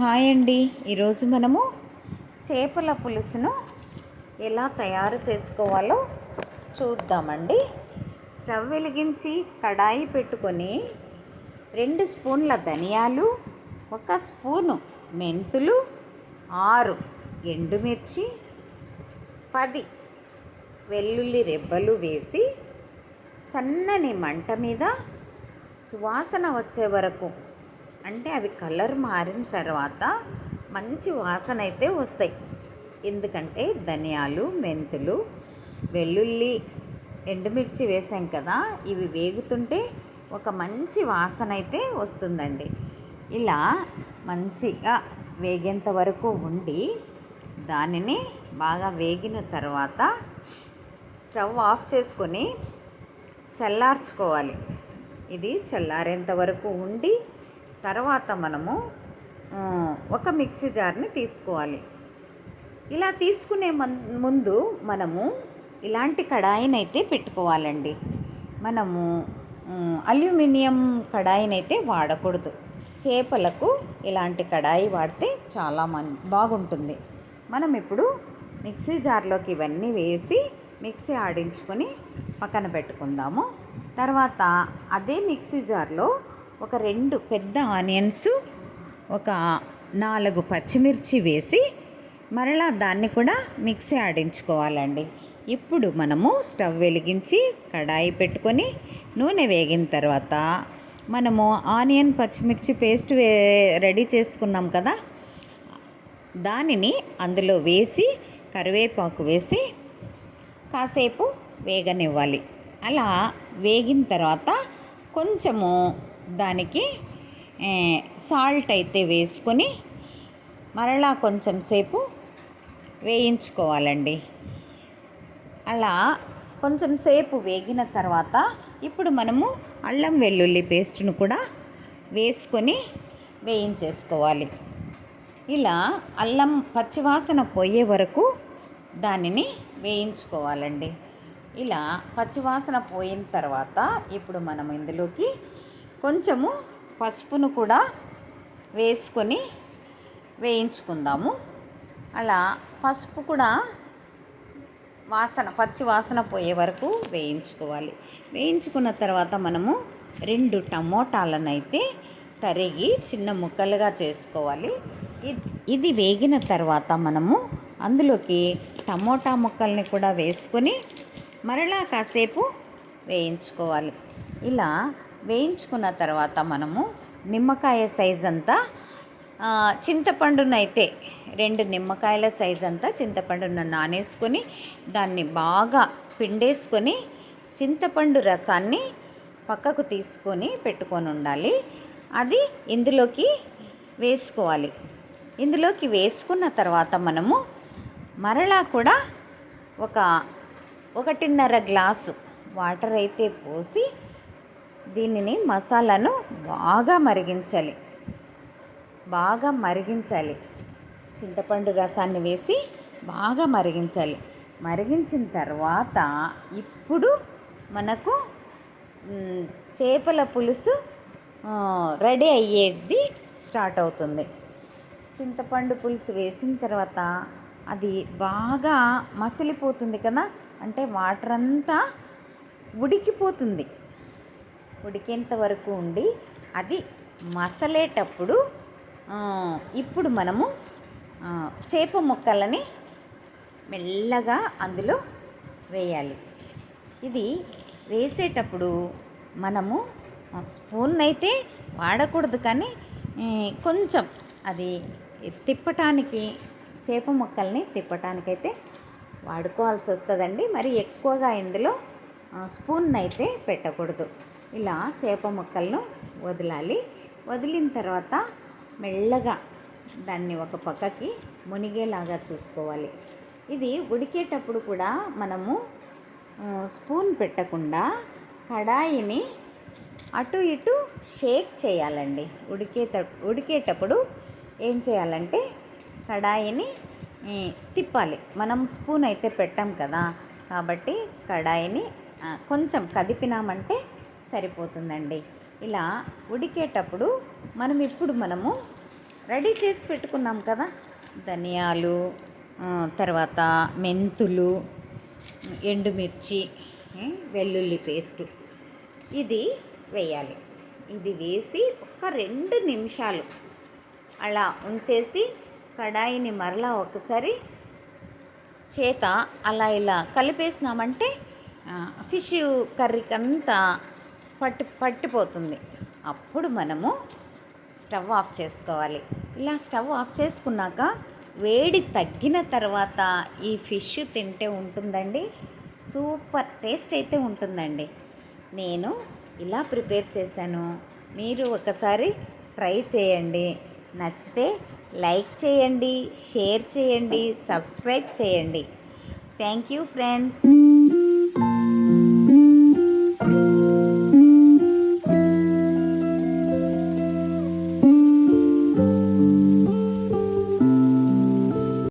Hi అండి. ఈరోజు మనము చేపల పులుసును ఎలా తయారు చేసుకోవాలో చూద్దామండి. స్టవ్ వెలిగించి కడాయి పెట్టుకొని రెండు స్పూన్ల ధనియాలు ఒక స్పూను మెంతులు ఆరు ఎండుమిర్చి పది వెల్లుల్లి రెబ్బలు వేసి సన్నని మంట మీద సువాసన వచ్చే వరకు అంటే అవి కలర్ మారిన తర్వాత మంచి వాసన అయితే వస్తాయి. ఎందుకంటే ధనియాలు మెంతులు వెల్లుల్లి ఎండుమిర్చి వేసాం కదా ఇవి వేగుతుంటే ఒక మంచి వాసన అయితే వస్తుందండి. ఇలా మంచిగా వేగేంత వరకు ఉండి దానిని బాగా వేగిన తర్వాత స్టవ్ ఆఫ్ చేసుకొని చల్లార్చుకోవాలి. ఇది చల్లారేంత వరకు ఉండి తర్వాత మనము ఒక మిక్సీ జార్ని తీసుకోవాలి. ఇలా తీసుకునే మన్- ముందు మనము ఇలాంటి కడాయినైతే పెట్టుకోవాలండి. మనము అల్యూమినియం కడాయినైతే వాడకూడదు. చేపలకు ఇలాంటి కడాయి వాడితే చాలా మన్ బాగుంటుంది. మనం ఇప్పుడు మిక్సీ జార్లోకి ఇవన్నీ వేసి మిక్సీ ఆడించుకొని పక్కన పెట్టుకుందాము. తర్వాత అదే మిక్సీ జార్లో ఒక రెండు పెద్ద ఆనియన్స్ ఒక నాలుగు పచ్చిమిర్చి వేసి మరలా దాన్ని కూడా మిక్సీ ఆడించుకోవాలండి. ఇప్పుడు మనము స్టవ్ వెలిగించి కడాయి పెట్టుకొని నూనె వేగిన తర్వాత మనము ఆనియన్ పచ్చిమిర్చి పేస్ట్ వే రెడీ చేసుకున్నాం కదా దానిని అందులో వేసి కరివేపాకు వేసి కాసేపు వేగనివ్వాలి. అలా వేగిన తర్వాత కొంచెము దానికి సాల్ట్ అయితే వేసుకొని మరలా కొంచెం సేపు వేయించుకోవాలండి. అలా కొంచెం సేపు వేగిన తర్వాత ఇప్పుడు మనము అల్లం వెల్లుల్లి పేస్ట్ను కూడా వేసుకొని వేయించేసుకోవాలి. ఇలా అల్లం పచ్చివాసన పోయే వరకు దానిని వేయించుకోవాలండి. ఇలా పచ్చివాసన పోయిన తర్వాత ఇప్పుడు మనం ఇందులోకి కొంచెము పసుపును కూడా వేసుకొని వేయించుకుందాము. అలా పసుపు కూడా వాసన పచ్చి వాసన పోయే వరకు వేయించుకోవాలి. వేయించుకున్న తర్వాత మనము రెండు టమోటాలను అయితే తరిగి చిన్న ముక్కలుగా చేసుకోవాలి. ఇది వేగిన తర్వాత మనము అందులోకి టమోటా ముక్కల్ని కూడా వేసుకొని మరలా కాసేపు వేయించుకోవాలి. ఇలా వేయించుకున్న తర్వాత మనము నిమ్మకాయ సైజ్ అంతా చింతపండునైతే రెండు నిమ్మకాయల సైజ్ అంతా చింతపండును నానేసుకొని దాన్ని బాగా పిండేసుకొని చింతపండు రసాన్ని పక్కకు తీసుకొని పెట్టుకొని ఉండాలి. అది ఇందులోకి వేసుకోవాలి. ఇందులోకి వేసుకున్న తర్వాత మనము మరలా కూడా ఒక ఒకటిన్నర గ్లాసు వాటర్ అయితే పోసి దీనిని మసాలాను బాగా మరిగించాలి. బాగా మరిగించాలి. చింతపండు రసాన్ని వేసి బాగా మరిగించాలి. మరిగించిన తర్వాత ఇప్పుడు మనకు చేపల పులుసు రెడీ అయ్యేది స్టార్ట్ అవుతుంది. చింతపండు పులుసు వేసిన తర్వాత అది బాగా మసిలిపోతుంది కదా? అంటే వాటర్ అంతా ఉడికిపోతుంది. ఉడికేంత వరకు ఉండి అది మసలేటప్పుడు ఇప్పుడు మనము చేప ముక్కలని మెల్లగా అందులో వేయాలి. ఇది వేసేటప్పుడు మనము స్పూన్ అయితే వాడకూడదు కానీ కొంచెం అది తిప్పటానికి చేప ముక్కల్ని తిప్పటానికైతే వాడుకోవాల్సి వస్తుందండి మరి ఎక్కువగా ఇందులో స్పూన్ అయితే పెట్టకూడదు. ఇలా చేప ముక్కలను వదలాలి. వదిలిన తర్వాత మెల్లగా దాన్ని ఒక పక్కకి మునిగేలాగా చూసుకోవాలి. ఇది ఉడికేటప్పుడు కూడా మనము స్పూన్ పెట్టకుండా కడాయిని అటు ఇటు షేక్ చేయాలండి. ఉడికేట ఉడికేటప్పుడు ఏం చేయాలంటే కడాయిని తిప్పాలి. మనం స్పూన్ అయితే పెట్టాం కదా కాబట్టి కడాయిని కొంచెం కదిపినామంటే సరిపోతుందండి. ఇలా ఉడికేటప్పుడు మనం ఇప్పుడు మనము రెడీ చేసి పెట్టుకున్నాం కదా. ధనియాలు తర్వాత మెంతులు ఎండుమిర్చి వెల్లుల్లి పేస్టు ఇది వేయాలి. ఇది వేసి ఒక రెండు నిమిషాలు అలా ఉంచేసి కడాయిని మరలా ఒకసారి చేత అలా ఇలా కలిపేసినామంటే ఫిష్ కర్రీకి అంతా పట్టి పట్టిపోతుంది. అప్పుడు మనము స్టవ్ ఆఫ్ చేసుకోవాలి. ఇలా స్టవ్ ఆఫ్ చేసుకున్నాక వేడి తగ్గిన తర్వాత ఈ ఫిష్ తింటే ఉంటుందండి. సూపర్ టేస్ట్ అయితే ఉంటుందండి. నేను ఇలా ప్రిపేర్ చేశాను. మీరు ఒకసారి ట్రై చేయండి. నచ్చితే లైక్ చేయండి షేర్ చేయండి సబ్స్క్రైబ్ చేయండి. Thank you friends.